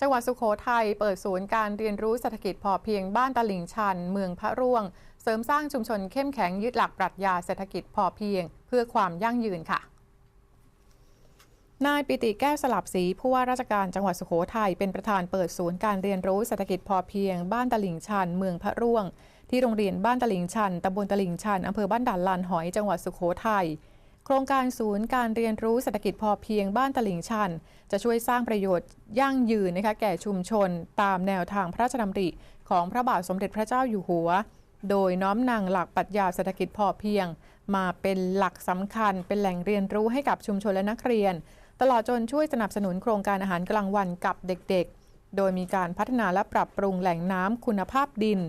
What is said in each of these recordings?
จังหวัดสุโขทัยเปิดศูนย์การเรียนรู้เศรษฐกิจพอเพียงบ้านตลิ่งชัน เมืองพระร่วง เสริมสร้างชุมชนเข้มแข็งยึดหลักปรัชญาเศรษฐกิจพอเพียง เพื่อความยั่งยืนค่ะนายปิติแก้วสลับศรีผู้ว่าราชการจังหวัดสุโขทัยเป็นประธานเปิดศูนย์การเรียนรู้เศรษฐกิจพอเพียง บ้านตลิ่งชัน เมืองพระร่วง ที่โรงเรียนบ้านตลิ่งชันตำบลตลิ่งชันอำเภอบ้านด่านลานหอยจังหวัดสุโขทัย โครงการศูนย์การเรียนรู้เศรษฐกิจพอเพียงบ้านตลิ่งชัน จะช่วยสร้างประโยชน์ยั่งยืนนะคะแก่ชุมชน ตามแนวทางพระราชดำริ ของพระบาทสมเด็จพระเจ้าอยู่หัว โดยน้อมนำหลักปรัชญาเศรษฐกิจพอเพียง มาเป็นหลักสำคัญ เป็นแหล่งเรียนรู้ให้กับชุมชนและนักเรียน ตลอดจนช่วยสนับสนุนโครงการอาหารกลางวันกับเด็กๆ โดยมีการพัฒนาและปรับปรุงแหล่งน้ำคุณภาพดิน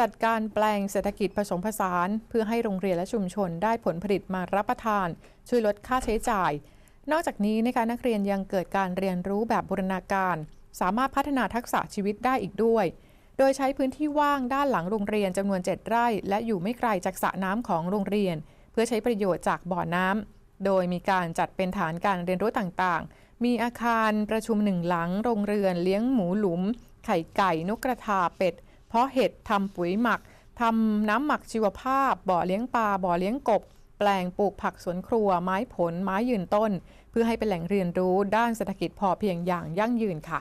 จัดการแปลงเศรษฐกิจผสมผสาน เพื่อให้โรงเรียนและชุมชนได้ผลผลิตมารับประทาน ช่วยลดค่าใช้จ่าย นอกจากนี้นะคะนักเรียนยังเกิดการเรียนรู้แบบบูรณาการ สามารถพัฒนาทักษะชีวิตได้อีกด้วย โดยใช้พื้นที่ว่างด้านหลังโรงเรียนจำนวน 7 ไร่ และอยู่ไม่ไกลจากสระน้ำของโรงเรียน เพื่อใช้ประโยชน์จากบ่อน้ำโดยมีการจัดเป็นฐานการเรียนรู้ต่างๆ มีอาคารประชุมหนึ่งหลัง โรงเรือนเลี้ยงหมูหลุม ไข่ไก่นกกระทาเป็ด เพาะเห็ดทำปุ๋ยหมักทำน้ำหมักชีวภาพ บ่อเลี้ยงปลา บ่อเลี้ยงกบ แปลงปลูกผักสวนครัว ไม้ผล ไม้ยืนต้น เพื่อให้เป็นแหล่งเรียนรู้ด้านเศรษฐกิจพอเพียงอย่างยั่งยืนค่ะ